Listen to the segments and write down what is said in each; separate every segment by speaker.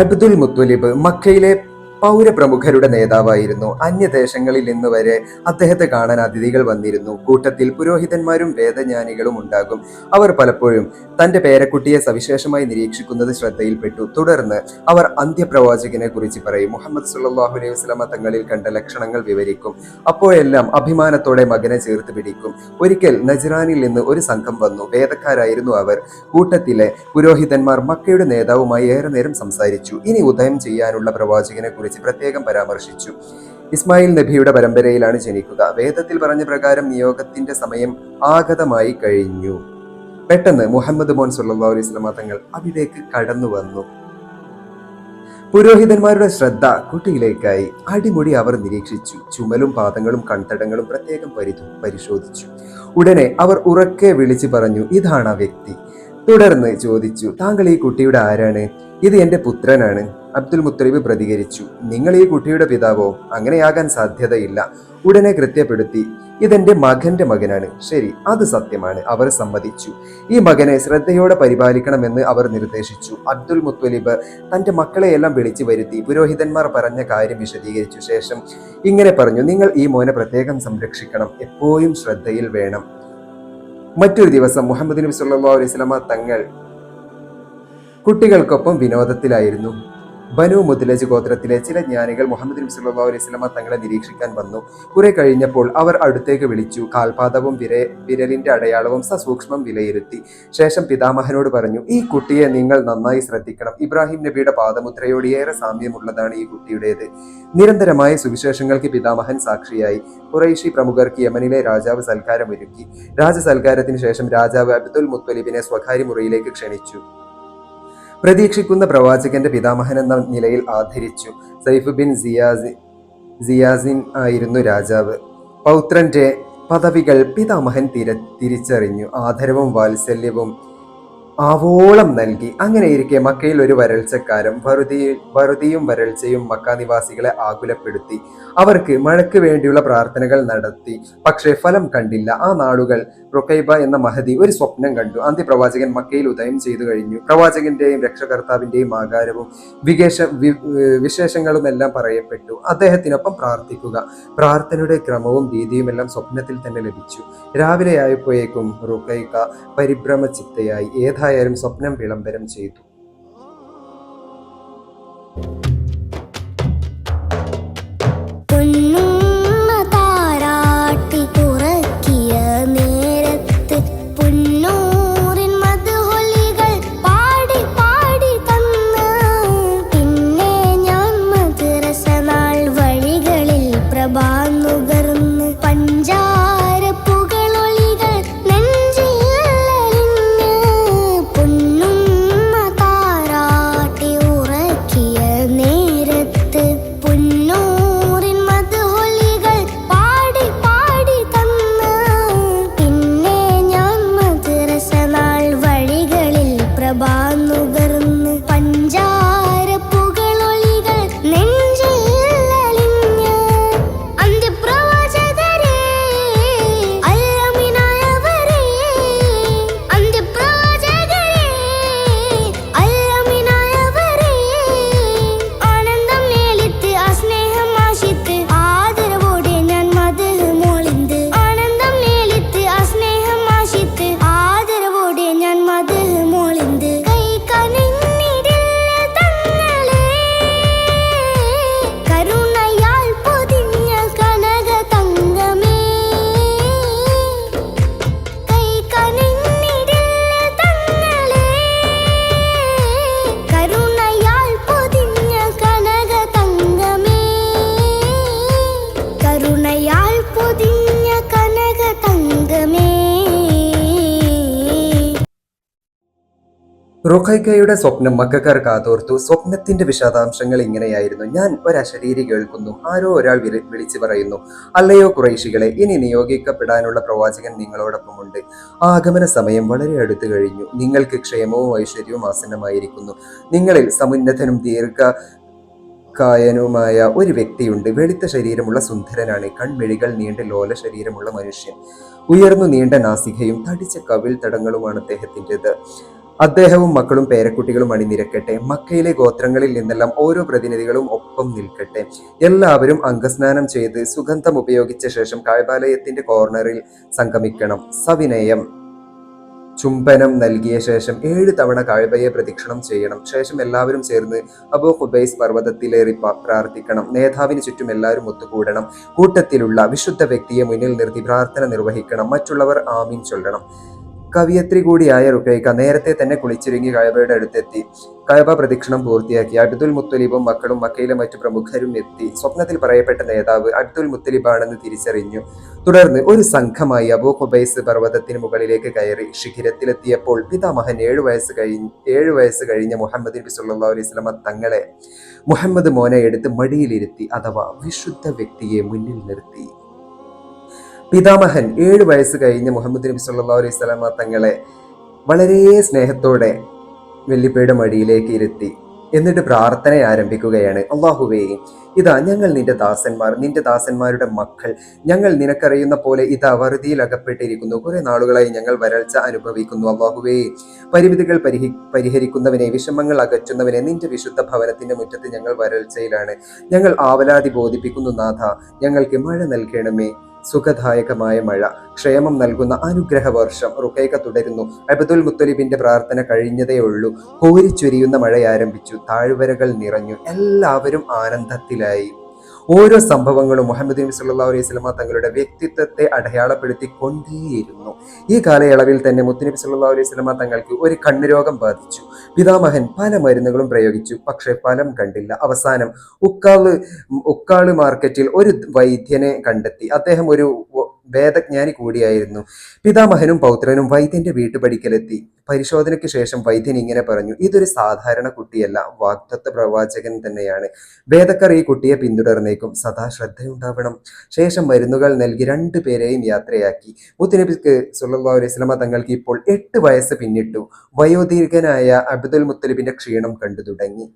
Speaker 1: അബ്ദുൽ മുത്തലിബ് മക്കയിലെ പൗരപ്രമുഖരുടെ നേതാവായിരുന്നു. അന്യദേശങ്ങളിൽ നിന്ന് വരെ അദ്ദേഹത്തെ കാണാൻ അതിഥികൾ വന്നിരുന്നു. കൂട്ടത്തിൽ പുരോഹിതന്മാരും വേദജ്ഞാനികളും ഉണ്ടാകും. അവർ പലപ്പോഴും തന്റെ പേരക്കുട്ടിയെ സവിശേഷമായി നിരീക്ഷിക്കുന്നത് ശ്രദ്ധയിൽപ്പെട്ടു. തുടർന്ന് അവർ അന്ത്യപ്രവാചകനെ കുറിച്ച് പറയും. മുഹമ്മദ് സുല്ലാഹു അലൈഹി വസ്ലമ തങ്ങളിൽ കണ്ട ലക്ഷണങ്ങൾ വിവരിക്കും. അപ്പോഴെല്ലാം അഭിമാനത്തോടെ മകനെ ചേർത്ത് പിടിക്കും. ഒരിക്കൽ നജ്റാനിൽ നിന്ന് ഒരു സംഘം വന്നു. വേദക്കാരായിരുന്നു അവർ. കൂട്ടത്തിലെ പുരോഹിതന്മാർ മക്കയുടെ നേതാവുമായി ഏറെ നേരം സംസാരിച്ചു. ഇനി ഉദയം ചെയ്യാനുള്ള പ്രവാചകനെ കുറിച്ച് പ്രത്യേകം പരാമർശിച്ചു. ഇസ്മായിൽ നബിയുടെ പരമ്പരയിലാണ് ജനിക്കുക. വേദത്തിൽ പറഞ്ഞ പ്രകാരം നിയോഗത്തിന്റെ സമയം ആഗതമായി കഴിഞ്ഞു. പെട്ടെന്ന് മുഹമ്മദ് മോൻ സുല്ലാ അലൈഹി തങ്ങൾ അവിടേക്ക് കടന്നു വന്നു. പുരോഹിതന്മാരുടെ ശ്രദ്ധ കുട്ടിയിലേക്കായി. അടിമുടി അവർ നിരീക്ഷിച്ചു. ചുമലും പാദങ്ങളും കൺതടങ്ങളും പ്രത്യേകം പരിധു പരിശോധിച്ചു. ഉടനെ അവർ ഉറക്കെ വിളിച്ചു പറഞ്ഞു ഇതാണ് ആ വ്യക്തി. തുടർന്ന് ചോദിച്ചു താങ്കൾ ഈ കുട്ടിയുടെ ആരാണ്? ഇത് എന്റെ പുത്രനാണ്. അബ്ദുൽ മുത്തലിബ് പ്രതികരിച്ചു. നിങ്ങൾ ഈ കുട്ടിയുടെ പിതാവോ? അങ്ങനെയാകാൻ സാധ്യതയില്ല. ഉടനെ കൃത്യപ്പെടുത്തി. ഇതെന്റെ മകന്റെ മകനാണ്. ശരി അത് സത്യമാണ്. അവർ സമ്മതിച്ചു. ഈ മകനെ ശ്രദ്ധയോടെ പരിപാലിക്കണമെന്ന് അവർ നിർദ്ദേശിച്ചു. അബ്ദുൽ മുത്തലിബ് തന്റെ മക്കളെയെല്ലാം വിളിച്ചു വരുത്തി. പുരോഹിതന്മാർ പറഞ്ഞ കാര്യം വിശദീകരിച്ചു ശേഷം ഇങ്ങനെ പറഞ്ഞു. നിങ്ങൾ ഈ മോനെ പ്രത്യേകം സംരക്ഷിക്കണം. എപ്പോഴും ശ്രദ്ധയിൽ വേണം. മറ്റൊരു ദിവസം മുഹമ്മദ് നബി സല്ലല്ലാഹു അലൈഹി വസല്ലമ തങ്ങൾ കുട്ടികൾക്കൊപ്പം വിനോദത്തിലായിരുന്നു. ബനു മുദ്ലജ് ഗോത്രത്തിലെ ചില ജ്ഞാനികൾ മുഹമ്മദ് നബി സല്ലല്ലാഹു അലൈഹി വസല്ലമ തങ്ങളെ നിരീക്ഷിക്കാൻ വന്നു. കുറെ കഴിഞ്ഞപ്പോൾ അവർ അടുത്തേക്ക് വിളിച്ചു. കാൽപാദവും വിര വിരലിന്റെ അടയാളവും സസൂക്ഷ്മം വിലയിരുത്തി. ശേഷം പിതാമഹനോട് പറഞ്ഞു ഈ കുട്ടിയെ നിങ്ങൾ നന്നായി ശ്രദ്ധിക്കണം. ഇബ്രാഹിം നബിയുടെ പാദമുദ്രയോട് ഏറെ സാമ്യമുള്ളതാണ് ഈ കുട്ടിയുടേത്. നിരന്തരമായ സുവിശേഷങ്ങൾക്ക് പിതാമഹൻ സാക്ഷിയായി. ഖുറൈശി പ്രമുഖർക്ക് യമനിലെ രാജാവ് സൽക്കാരമൊരുക്കി. രാജസൽക്കാരത്തിന് ശേഷം രാജാവ് അബ്ദുൽ മുത്തലിബിനെ സ്വകാര്യ മുറിയിലേക്ക് ക്ഷണിച്ചു. പ്രതീക്ഷിക്കുന്ന പ്രവാചകന്റെ പിതാമഹൻ എന്ന നിലയിൽ ആദരിച്ചു. സൈഫ് ബിൻ സിയാസി സിയാസിൻ ആയിരുന്നു രാജാവ്. പൗത്രന്റെ പദവികൾ പിതാമഹൻ തിര തിരിച്ചറിഞ്ഞു. ആദരവും വാത്സല്യവും ആവോളം നൽകി. അങ്ങനെ അങ്ങനെയിരിക്കെ മക്കയിൽ ഒരു വരൾച്ചക്കാരം വറുതി വറുതിയും വരൾച്ചയും മക്ക നിവാസികളെ ആകുലപ്പെടുത്തി. അവർക്ക് മഴയ്ക്ക് വേണ്ടിയുള്ള പ്രാർത്ഥനകൾ നടത്തി. പക്ഷേ ഫലം കണ്ടില്ല. ആ നാളുകൾ റുക്കൈബ എന്ന മഹതി ഒരു സ്വപ്നം കണ്ടു. അന്ത്യപ്രവാചകൻ മക്കയിൽ ഉദയം ചെയ്തു കഴിഞ്ഞു. പ്രവാചകന്റെയും രക്ഷകർത്താവിന്റെയും ആകാരവും വികേശ വി- വിശേഷങ്ങളും എല്ലാം പറയപ്പെട്ടു. അദ്ദേഹത്തിനൊപ്പം പ്രാർത്ഥിക്കുക. പ്രാർത്ഥനയുടെ ക്രമവും രീതിയും എല്ലാം സ്വപ്നത്തിൽ തന്നെ ലഭിച്ചു. രാവിലെ ആയപ്പോഴേക്കും റുക്കൈക്ക പരിഭ്രമചിത്തയായി. ഏതായാലും സ്വപ്നം വിളംബരം ചെയ്തു. റുഖൈക്കയുടെ സ്വപ്നം മക്കാർ കാതോർത്തു. സ്വപ്നത്തിന്റെ വിശദാംശങ്ങൾ ഇങ്ങനെയായിരുന്നു. ഞാൻ ഒരശരീരി കേൾക്കുന്നു. ആരോ ഒരാൾ വിളിച്ചു പറയുന്നു. അല്ലയോ കുറൈശികളെ ഇനി നിയോഗിക്കപ്പെടാനുള്ള പ്രവാചകൻ നിങ്ങളോടൊപ്പമുണ്ട്. ആഗമന സമയം വളരെ അടുത്തു കഴിഞ്ഞു. നിങ്ങൾക്ക് ക്ഷേമവും ഐശ്വര്യവും ആസന്നമായിരിക്കുന്നു. നിങ്ങളിൽ സമുന്നതനും ദീർഘ കായനുമായ ഒരു വ്യക്തിയുണ്ട്. വെളുത്ത ശരീരമുള്ള സുന്ദരനാണ്. കൺമിഴികൾ നീണ്ട ലോല ശരീരമുള്ള മനുഷ്യൻ. ഉയർന്നു നീണ്ട നാസികയും തടിച്ച കവിൾ തടങ്ങളുമാണ് അദ്ദേഹത്തിന്റെത്. അദ്ദേഹവും മക്കളും പേരക്കുട്ടികളും അണിനിരക്കട്ടെ. മക്കയിലെ ഗോത്രങ്ങളിൽ നിന്നെല്ലാം ഓരോ പ്രതിനിധികളും ഒപ്പം നിൽക്കട്ടെ. എല്ലാവരും അംഗസ്നാനം ചെയ്ത് സുഗന്ധം ഉപയോഗിച്ച ശേഷം കാഴ്ബാലയത്തിന്റെ കോർണറിൽ സംഗമിക്കണം. സവിനയം. ചുംബനം നൽകിയ ശേഷം ഏഴ് തവണ കാഴ്ബയെ പ്രദക്ഷിണം ചെയ്യണം. ശേഷം എല്ലാവരും ചേർന്ന് അബോ ഹുബൈസ് പർവതത്തിലേറി പ്രാർത്ഥിക്കണം. നേതാവിന് ചുറ്റും എല്ലാവരും ഒത്തുകൂടണം. കൂട്ടത്തിലുള്ള വിശുദ്ധ വ്യക്തിയെ മുന്നിൽ നിർത്തി പ്രാർത്ഥന നിർവഹിക്കണം. മറ്റുള്ളവർ ആമീൻ ചൊല്ലണം. കവിയത്രി കൂടിയായ റുക്കൈക്ക നേരത്തെ തന്നെ കുളിച്ചിരുങ്ങി കയബയുടെ അടുത്തെത്തി. കയബ പ്രദക്ഷിണം പൂർത്തിയാക്കി. അബ്ദുൽ മുത്തലിബും മക്കളും മക്കയിലെ മറ്റു പ്രമുഖരും എത്തി. സ്വപ്നത്തിൽ പറയപ്പെട്ട നേതാവ് അബ്ദുൽ മുത്തലിബാണെന്ന് തിരിച്ചറിഞ്ഞു. തുടർന്ന് ഒരു സംഘമായി അബൂ ഖുബൈസ് പർവതത്തിന് മുകളിലേക്ക് കയറി ശിഖിരത്തിലെത്തിയപ്പോൾ പിതാമഹൻ ഏഴു വയസ്സ് കഴിഞ്ഞ് ഏഴു വയസ്സ് കഴിഞ്ഞ മുഹമ്മദ് നബി സല്ലല്ലാഹു അലൈഹി വസല്ലമ തങ്ങളെ മുഹമ്മദ് മോനെ എടുത്ത് മടിയിലിരുത്തി അഥവാ വിശുദ്ധ വ്യക്തിയെ മുന്നിൽ നിർത്തി. പിതാമഹൻ ഏഴ് വയസ്സ് കഴിഞ്ഞ മുഹമ്മദ് നബി സല്ലല്ലാഹു അലൈഹി സ്വലാമ തങ്ങളെ വളരെ സ്നേഹത്തോടെ വെള്ളിപ്പയുടെ മടിയിലേക്ക് ഇരുത്തി എന്നിട്ട് പ്രാർത്ഥന ആരംഭിക്കുകയാണ്. അള്ളാഹുവേ ഇതാ ഞങ്ങൾ നിന്റെ ദാസന്മാർ നിന്റെ ദാസന്മാരുടെ മക്കൾ. ഞങ്ങൾ നിനക്കറിയുന്ന പോലെ ഇതാ വറുതിയിൽ അകപ്പെട്ടിരിക്കുന്നു. കുറെ നാളുകളായി ഞങ്ങൾ വരൾച്ച അനുഭവിക്കുന്നു. അള്ളാഹുവേ പരിമിതികൾ പരിഹി പരിഹരിക്കുന്നവനെ വിഷമങ്ങൾ അകറ്റുന്നവനെ നിന്റെ വിശുദ്ധ ഭവനത്തിന്റെ മുറ്റത്ത് ഞങ്ങൾ വരൾച്ചയിലാണ്. ഞങ്ങൾ ആവലാതി ബോധിപ്പിക്കുന്നു നാഥ. ഞങ്ങൾക്ക് മഴ നൽകണമേ. സുഖദായകമായ മഴ ക്ഷേമം നൽകുന്ന അനുഗ്രഹ വർഷം റുഖൈക തുടരുന്നു. അബ്ദുൽ മുത്തലിബിന്റെ പ്രാർത്ഥന കഴിഞ്ഞതേ ഉള്ളൂ. കോരിച്ചൊരിയുന്ന മഴ ആരംഭിച്ചു താഴ്വരകൾ നിറഞ്ഞു. എല്ലാവരും ആനന്ദത്തിലായി. ഓരോ സംഭവങ്ങളും മുഹമ്മദ് നബി സല്ലല്ലാഹു അലൈഹി വസല്ലമ തങ്ങളുടെ വ്യക്തിത്വത്തെ അടയാളപ്പെടുത്തി കൊണ്ടേയിരുന്നു. ഈ കാലയളവിൽ തന്നെ മുത്തുനബി സല്ലല്ലാഹു അലൈഹി വസല്ലമ തങ്ങൾക്ക് ഒരു കണ്ണുരോഗം ബാധിച്ചു. പിതാമഹൻ പല മരുന്നുകളും പ്രയോഗിച്ചു പക്ഷേ ഫലം കണ്ടില്ല. അവസാനം ഉക്കാൾ ഉക്കാൾ മാർക്കറ്റിൽ ഒരു വൈദ്യനെ കണ്ടെത്തി. അദ്ദേഹം ഒരു വേദജ്ഞാനി കൂടിയായിരുന്നു. പിതാമഹനും പൗത്രനും വൈദ്യന്റെ വീട്ടുപടിക്കലെത്തി. പരിശോധനയ്ക്ക് ശേഷം വൈദ്യൻ ഇങ്ങനെ പറഞ്ഞു ഇതൊരു സാധാരണ കുട്ടിയല്ല വാക്തത്വ പ്രവാചകൻ തന്നെയാണ്. വേദക്കർ ഈ കുട്ടിയെ പിന്തുടർന്നേക്കും സദാ ശ്രദ്ധയുണ്ടാവണം. ശേഷം മരുന്നുകൾ നൽകി രണ്ടുപേരെയും യാത്രയാക്കി. മുത്തുനബിക്ക് സുല്ലാ അലൈഹി വസല്ലമ തങ്ങൾക്ക് ഇപ്പോൾ എട്ട് വയസ്സ് പിന്നിട്ടു. വയോദീർഘനായ അബ്ദുൽ മുത്തലിബിന്റെ ക്ഷീണം കണ്ടു തുടങ്ങി.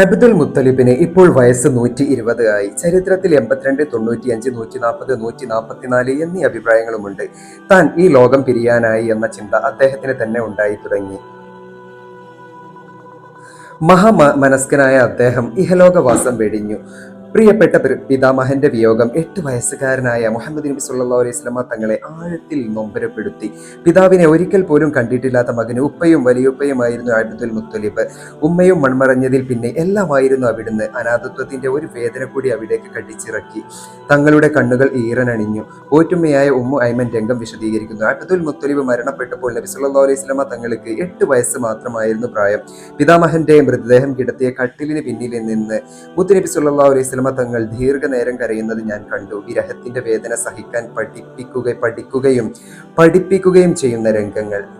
Speaker 1: അബ്ദുൽ മുത്തലിബിന് ഇപ്പോൾ വയസ്സ് നൂറ്റി ഇരുപത് ആയി. ചരിത്രത്തിൽ എൺപത്തിരണ്ട് തൊണ്ണൂറ്റിയഞ്ച് നൂറ്റി നാൽപ്പത് നൂറ്റി നാൽപ്പത്തിനാല് എന്നീ അഭിപ്രായങ്ങളുമുണ്ട്. താൻ ഈ ലോകം പിരിയാനായി എന്ന ചിന്ത അദ്ദേഹത്തിന് തന്നെ ഉണ്ടായി തുടങ്ങി. മഹാമനസ്കനായ അദ്ദേഹം ഇഹലോകവാസം വെടിഞ്ഞു. പ്രിയപ്പെട്ട പിതാമഹന്റെ വിയോഗം എട്ട് വയസ്സുകാരനായ മുഹമ്മദ് നബി സല്ലല്ലാഹു അലൈഹി വസല്ലമ തങ്ങളെ ആഴത്തിൽ നൊമ്പരപ്പെടുത്തി. പിതാവിനെ ഒരിക്കൽ പോലും കണ്ടിട്ടില്ലാത്ത മകന് ഉപ്പയും വലിയുപ്പയുമായിരുന്നു അബ്ദുൽ മുത്തലിബ്. ഉമ്മയും മൺമറഞ്ഞതിൽ പിന്നെ എല്ലാമായിരുന്നു അവിടുന്ന്. അനാഥത്വത്തിന്റെ ഒരു വേദന കൂടി അവിടേക്ക് കടിച്ചിറക്കി. തങ്ങളുടെ കണ്ണുകൾ ഈറനണിഞ്ഞു. പോറ്റുമ്മയായ ഉമ്മു ഐമൻ രംഗം വിശദീകരിക്കുന്നു. അബ്ദുൽ മുത്തലിബ് മരണപ്പെട്ടപ്പോൾ നബി സല്ലല്ലാഹു അലൈഹി സ്വലമ തങ്ങൾക്ക് എട്ട് വയസ്സ് മാത്രമായിരുന്നു പ്രായം. പിതാമഹന്റെ മൃതദേഹം കിടത്തിയ കട്ടിലിന് പിന്നിൽ നിന്ന് മുത്തുനബി സല്ലല്ലാഹു അലൈഹി തങ്ങൾ ദീർഘനേരം കരയുന്നത് ഞാൻ കണ്ടു. വിരഹത്തിന്റെ വേദന സഹിക്കാൻ പഠിപ്പിക്കുക പഠിക്കുകയും പഠിപ്പിക്കുകയും ചെയ്യുന്ന രംഗങ്ങൾ.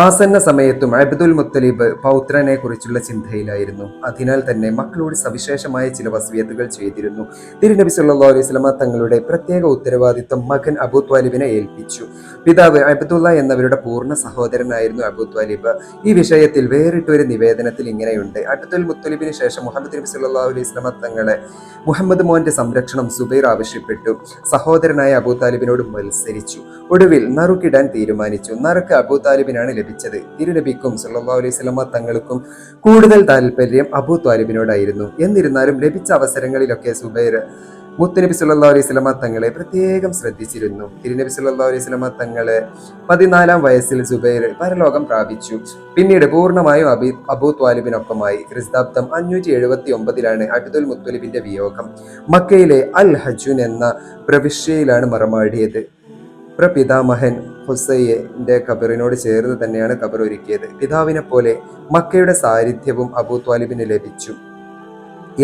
Speaker 1: ആസന്ന സമയത്തും അബ്ദുൽ മുത്തലിബ് പൗത്രനെ കുറിച്ചുള്ള ചിന്തയിലായിരുന്നു. അതിനാൽ തന്നെ മക്കളോട് സവിശേഷമായ ചില വസ്വിയത്തുകൾ ചെയ്തിരുന്നു. തിരുനബി സല്ലാ അലൈഹി വസല്ലമ തങ്ങളുടെ പ്രത്യേക ഉത്തരവാദിത്വം മകൻ അബൂ ത്വാലിബിനെ ഏൽപ്പിച്ചു. പിതാവ് അബ്ദുല്ല എന്നവരുടെ പൂർണ സഹോദരനായിരുന്നു അബൂ ത്വാലിബ്. ഈ വിഷയത്തിൽ വേറിട്ടൊരു നിവേദനത്തിൽ ഇങ്ങനെയുണ്ട്. അബ്ദുൽ മുത്തലിബിന് ശേഷം മുഹമ്മദ് നബി സല്ലാ അലൈഹി വസല്ലമ തങ്ങളെ മുഹമ്മദ് മോന്റെ സംരക്ഷണം സുബൈർ ആവശ്യപ്പെട്ടു. സഹോദരനായ അബൂ താലിബിനോട് മത്സരിച്ചു. ഒടുവിൽ നറുക്കിടാൻ തീരുമാനിച്ചു. നറുക്ക് അബൂ താലിബിനാണ് ലഭിച്ചത്. തിരുനബിക്കും സല്ലല്ലാഹു അലൈഹി സ്വലമ തങ്ങൾക്കും കൂടുതൽ താല്പര്യം അബൂ ത്വാലിബിനോടായിരുന്നു. എന്നിരുന്നാലും ലഭിച്ച അവസരങ്ങളിലൊക്കെ സുബൈർ മുത്തനബി സല്ലല്ലാഹു അലൈഹി സ്വലമ തങ്ങളെ പ്രത്യേകം ശ്രദ്ധിച്ചിരുന്നു. തിരുനബി സല്ലല്ലാഹു അലൈഹി സ്വലമ തങ്ങളെ പതിനാലാം വയസ്സിൽ സുബൈർ പരലോകം പ്രാപിച്ചു. പിന്നീട് പൂർണമായും അബി അബൂ ത്വാലിബിനൊപ്പമായി. ക്രിസ്താബ്ദം അഞ്ഞൂറ്റി എഴുപത്തി ഒമ്പതിലാണ് അബ്ദുൽ മുത്തലിബിന്റെ വിയോഗം. മക്കയിലെ അൽ ഹജുൻ എന്ന പ്രവിശ്യയിലാണ് മറമാടിയത്. പ്രപിതാമഹൻ ഹുസൈന്റെ ഖബറിനോട് ചേർന്ന് തന്നെയാണ് ഖബർ ഒരുക്കിയത്. പിതാവിനെ പോലെ മക്കയുടെ സാന്നിധ്യവും അബൂ ത്വാലിബിന് ലഭിച്ചു.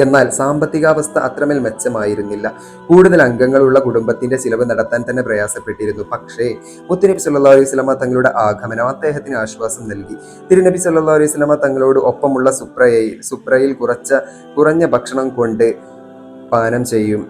Speaker 1: എന്നാൽ സാമ്പത്തികാവസ്ഥ അത്രമേൽ മെച്ചമായിരുന്നില്ല. കൂടുതൽ അംഗങ്ങളുള്ള കുടുംബത്തിന്റെ ചിലവ് നടത്താൻ തന്നെ പ്രയാസപ്പെട്ടിരുന്നു. പക്ഷേ മുത്തുനബി സല്ലാ അലൈഹി വസല്ലമ തങ്ങളുടെ ആഗമനം അദ്ദേഹത്തിന് ആശ്വാസം നൽകി. തിരുനബി സല്ലാ അലൈഹി വസല്ലമ തങ്ങളോട് ഒപ്പമുള്ള സുപ്രയയിൽ സുപ്രയിൽ കുറച്ച കുറഞ്ഞ ഭക്ഷണം കൊണ്ട് പാനം ചെയ്യും.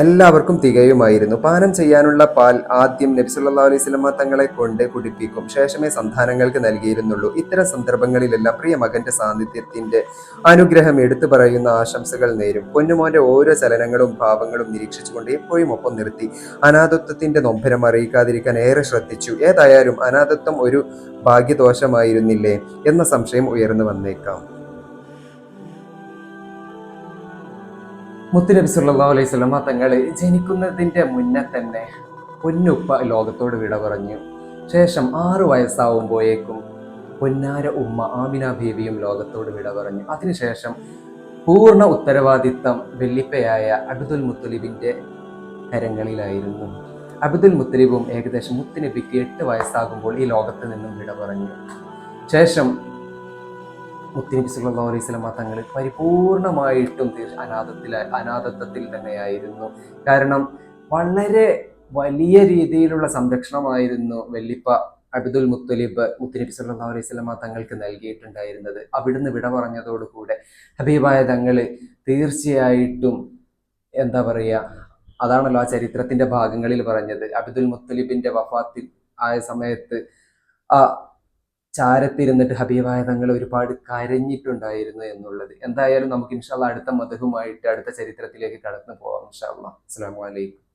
Speaker 1: എല്ലാവർക്കും തികയുമായിരുന്നു. പാനം ചെയ്യാനുള്ള പാൽ ആദ്യം നബി സല്ലല്ലാഹു അലൈഹി വസല്ലമ തങ്ങളെ കൊണ്ട് കുടിപ്പിക്കും. ശേഷമേ സന്താനങ്ങൾക്ക് നൽകിയിരുന്നുള്ളൂ. ഇത്തരം സന്ദർഭങ്ങളിലെല്ലാം പ്രിയ മകന്റെ സാന്നിധ്യത്തിന്റെ അനുഗ്രഹം എടുത്തു പറയുന്ന ആശംസകൾ നേരും. പൊന്നുമോന്റെ ഓരോ ചലനങ്ങളും ഭാവങ്ങളും നിരീക്ഷിച്ചുകൊണ്ട് എപ്പോഴും ഒപ്പം നിർത്തി അനാഥത്വത്തിന്റെ നൊമ്പരം അറിയിക്കാതിരിക്കാൻ ഏറെ ശ്രദ്ധിച്ചു. ഏതായാലും അനാഥത്വം ഒരു ഭാഗ്യദോഷമായിരുന്നില്ലേ എന്ന സംശയം ഉയർന്നു വന്നേക്കാം. മുത്തുനബി സല്ലല്ലാഹു അലൈഹി സ്വലമ തങ്ങൾ ജനിക്കുന്നതിന്റെ മുന്നേ തന്നെ പൊന്നുപ്പ ലോകത്തോട് വിട പറഞ്ഞു ശേഷം ആറ് വയസ്സാവുമ്പോഴേക്കും പൊന്നാര ഉമ്മ ആമിന ബീവിയും ലോകത്തോട് വിട പറഞ്ഞു. അതിനുശേഷം പൂർണ ഉത്തരവാദിത്തം വെല്ലിപ്പയായ അബ്ദുൽ മുത്തലിബിന്റെ കരങ്ങളിലായിരുന്നു. അബ്ദുൽ മുത്തലിബും ഏകദേശം മുത്തുനബിക്ക് എട്ട് വയസ്സാകുമ്പോൾ ഈ ലോകത്ത് നിന്നും വിട പറഞ്ഞു. ശേഷം മുത്തുനബി സല്ലല്ലാഹു അലൈഹി വസല്ലമ തങ്ങൾ പരിപൂർണമായിട്ടും അനാഥത്തിൽ അനാഥത്വത്തിൽ തന്നെയായിരുന്നു. കാരണം വളരെ വലിയ രീതിയിലുള്ള സംരക്ഷണമായിരുന്നു വെല്ലിപ്പ അബ്ദുൽ മുത്തലിബ് മുത്തലിബ് സല്ലാ അലൈഹി സ്വലമ തങ്ങൾക്ക് നൽകിയിട്ടുണ്ടായിരുന്നത്. അവിടുന്ന് വിട പറഞ്ഞതോടുകൂടെ ഹബീബായ തങ്ങൾ തീർച്ചയായിട്ടും എന്താ പറയുക അതാണല്ലോ ആ ചരിത്രത്തിന്റെ ഭാഗങ്ങളിൽ പറഞ്ഞത്. അബ്ദുൽ മുത്തലിബിന്റെ വഫാത്തിൽ ആയ സമയത്ത് ആ ചാരത്തിരുന്നിട്ട് ഹബീബായ തങ്ങൾ ഒരുപാട് കരഞ്ഞിട്ടുണ്ടായിരുന്നു എന്നുള്ളത്. എന്തായാലും നമുക്ക് ഇൻഷാല്ല അടുത്ത മതവുമായിട്ട് അടുത്ത ചരിത്രത്തിലേക്ക് കടന്നു പോവാം ഇൻഷാല്ല അസ്സാം വലൈക്കും